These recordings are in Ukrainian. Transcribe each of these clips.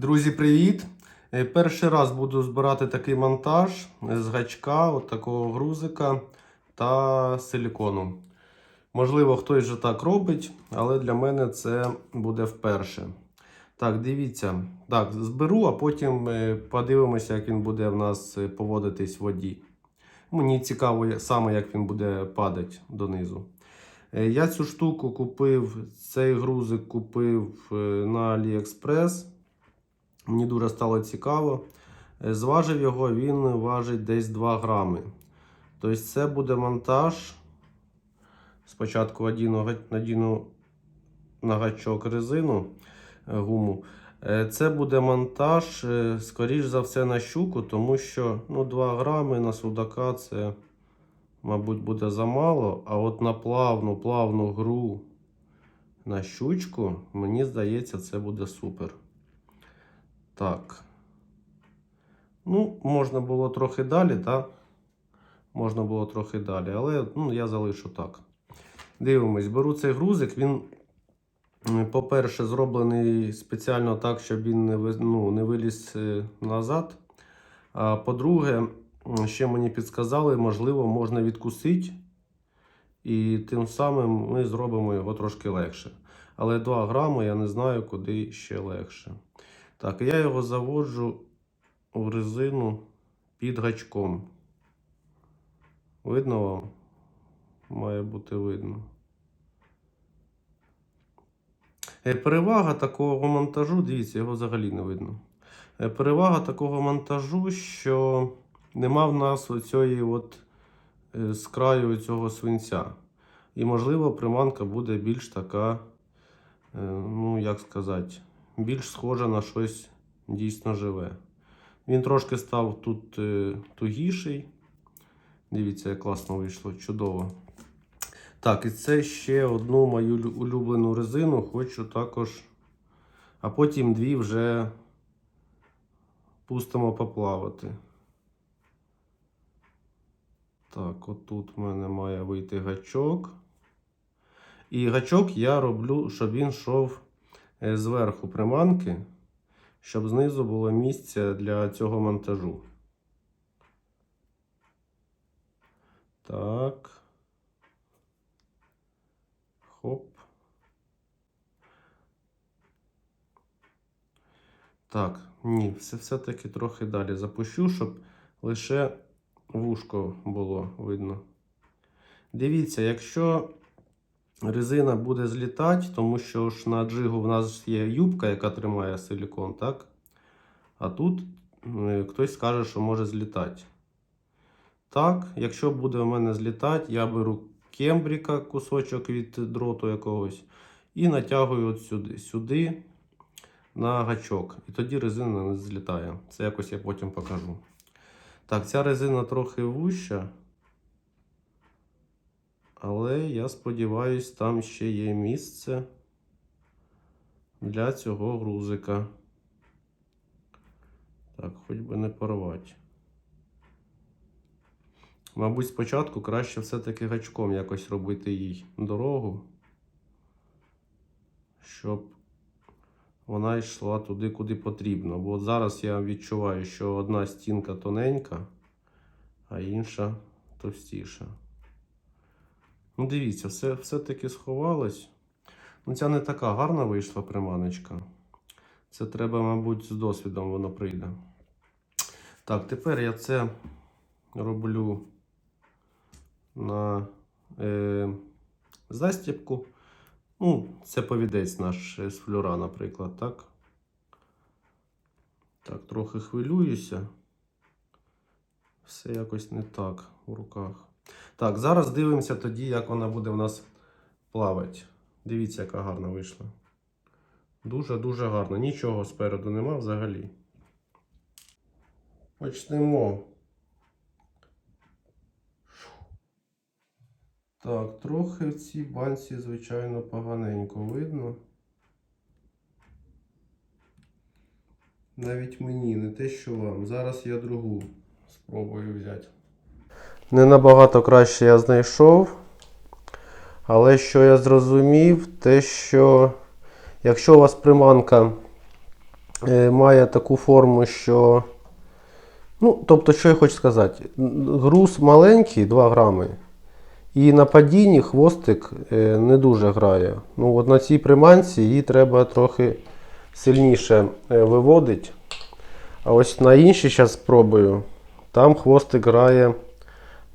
Друзі, привіт! Е, Перший раз буду збирати такий монтаж з гачка, от такого грузика та силікону. Можливо, хтось вже так робить, але для мене це буде вперше. Так, дивіться. Так, зберу, а потім е, подивимося, як він буде в нас е, поводитись в воді. Мені цікаво саме, як він буде падати донизу. Я цю штуку купив, цей грузик купив на AliExpress. Мені дуже стало цікаво. Е, Зважив його, він важить десь 2 грами. Тобто це буде монтаж. Спочатку га- надіну на гачок резину е, гуму. Е, Це буде монтаж, скоріш за все, на щуку, тому що ну, 2 грами на судака це, мабуть, буде замало. А от на плавну, плавну гру на щучку, мені здається, це буде супер. Так. Ну, можна було трохи далі, так? Можна було трохи далі, але ну, я залишу так. Дивимось, беру цей грузик. Він, по-перше, зроблений спеціально так, щоб він не, ну, не виліз е, назад. А по-друге, ще мені підсказали, можливо, можна відкусити. І тим самим ми зробимо його трошки легше. Але 2 грами я не знаю, куди ще легше. Так, я його заводжу в резину під гачком. Видно вам? Має бути видно. Е, Перевага такого монтажу, дивіться, його взагалі не видно. Е, Перевага такого монтажу, що нема в нас оцієї от е, з краю цього свинця. І, можливо, приманка буде більш така, ну, як сказати, більш схожа на щось дійсно живе. Він трошки став тут е, тугіший. Дивіться, як класно вийшло, чудово. Так, і це ще одну мою улюблену резину хочу також. А потім дві вже пустимо поплавати. Так, отут в мене має вийти гачок. І гачок я роблю, щоб він йшов зверху приманки, щоб знизу було місце для цього монтажу. Так. Хоп. Так, ні, все, все-таки трохи далі запущу, щоб лише вушко було видно. Дивіться, якщо резина буде злітати, тому що ж на джигу в нас є юбка, яка тримає силікон, так? А тут е, хтось скаже, що може злітати. Так, якщо буде в мене злітати, я беру кембріка, кусочок від дроту якогось, і натягую от сюди, сюди на гачок. І тоді резина не злітає. Це якось я потім покажу. Так, ця резина трохи вуща. Але я сподіваюсь, там ще є місце для цього грузика. Так, хоч би не порвати. Мабуть, спочатку краще все-таки гачком якось робити їй дорогу, щоб вона йшла туди, куди потрібно. Бо от зараз я відчуваю, що одна стінка тоненька, а інша товстіша. Ну, дивіться, все, все-таки сховалось. Ну, ця не така гарна вийшла приманочка. Це треба, мабуть, з досвідом воно прийде. Так, тепер я це роблю на е, застіпку. Ну, це повідець наш з флюра, наприклад, так? Так, трохи хвилююся. Все якось не так у руках. Так, зараз дивимося тоді, як вона буде в нас плавати. Дивіться, яка гарна вийшла. Дуже-дуже гарно. Нічого спереду нема взагалі. Почнемо. Так, трохи в цій банці, звичайно, поганенько видно. Навіть мені, не те, що вам. Зараз я другу спробую взяти. Не набагато краще я знайшов. Але що я зрозумів, те, що якщо у вас приманка е, має таку форму, що. Ну, тобто, що я хочу сказати? Груз маленький, 2 грами. І на падінні хвостик е, не дуже грає. Ну, от на цій приманці її треба трохи сильніше е, виводити. А ось на іншій зараз спробую. Там хвостик грає.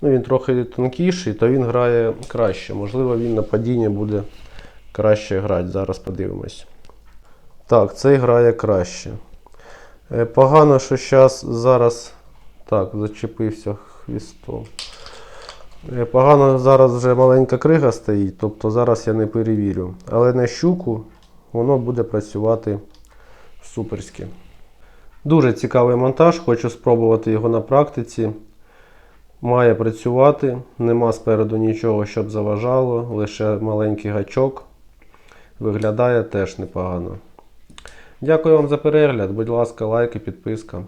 Ну, він трохи тонкіший, то він грає краще. Можливо, він на падінні буде краще грати. Зараз подивимось. Так, цей грає краще. Е, Погано, що щас, зараз. Так, зачепився хвістом. Е, Погано зараз вже маленька крига стоїть, тобто зараз я не перевірю. Але на щуку воно буде працювати суперськи. Дуже цікавий монтаж, хочу спробувати його на практиці. Має працювати, нема спереду нічого, щоб заважало, лише маленький гачок. Виглядає теж непогано. Дякую вам за перегляд. Будь ласка, лайк і підписка.